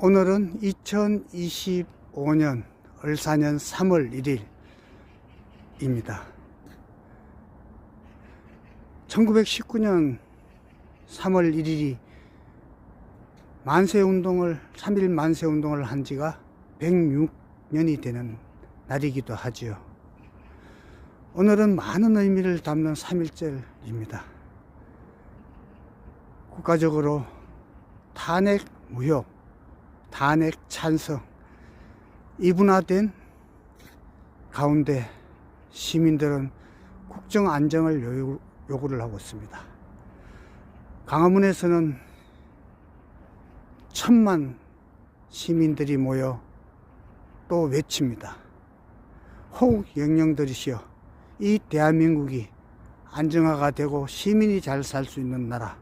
오늘은 2025년 을사년 3월 1일입니다. 1919년 3월 1일이 만세 운동을, 3일 만세 운동을 한 지가 106년이 되는 날이기도 하지요. 오늘은 많은 의미를 담는 3.1절입니다. 국가적으로 탄핵 무효, 탄핵 찬성, 이분화된 가운데 시민들은 국정 안정을 요구, 요구를 하고 있습니다. 강화문에서는 천만 시민들이 모여 또 외칩니다. 호국 영령들이시여 이 대한민국이 안정화가 되고 시민이 잘 살 수 있는 나라,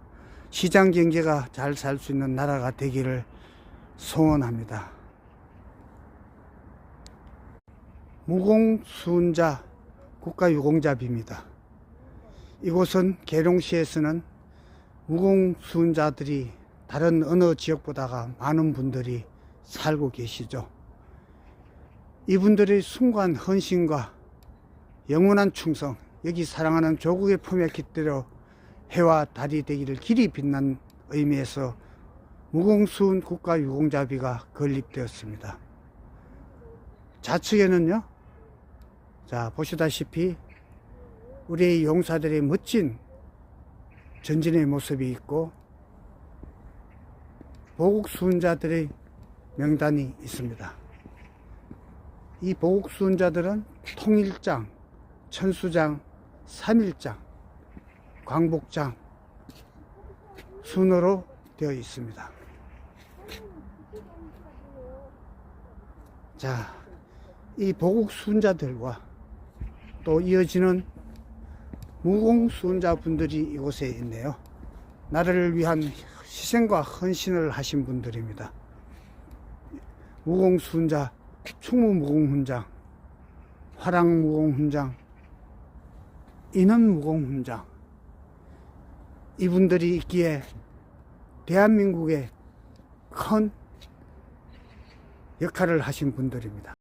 시장 경제가 잘 살 수 있는 나라가 되기를 소원합니다. 무공수운자 국가유공자비입니다. 이곳은 계룡시에서는 무공수운자들이 다른 어느 지역보다가 많은 분들이 살고 계시죠. 이분들의 순간 헌신과 영원한 충성, 여기 사랑하는 조국의 품에 깃들여 해와 달이 되기를 길이 빛난 의미에서 무공수운 국가 유공자비가 건립되었습니다. 좌측에는요, 자, 보시다시피 우리 용사들의 멋진 전진의 모습이 있고 보국수훈자들의 명단이 있습니다. 이 보국수훈자들은 통일장, 천수장, 삼일장, 광복장 순으로 되어 있습니다. 자, 이 보국 수훈자들과 또 이어지는 무공 수훈자분들이 이곳에 있네요. 나라를 위한 희생과 헌신을 하신 분들입니다. 무공 수훈자, 충무 무공 훈장, 화랑 무공 훈장, 인원 무공 훈장 이분들이 있기에 대한민국에 큰 역할을 하신 분들입니다.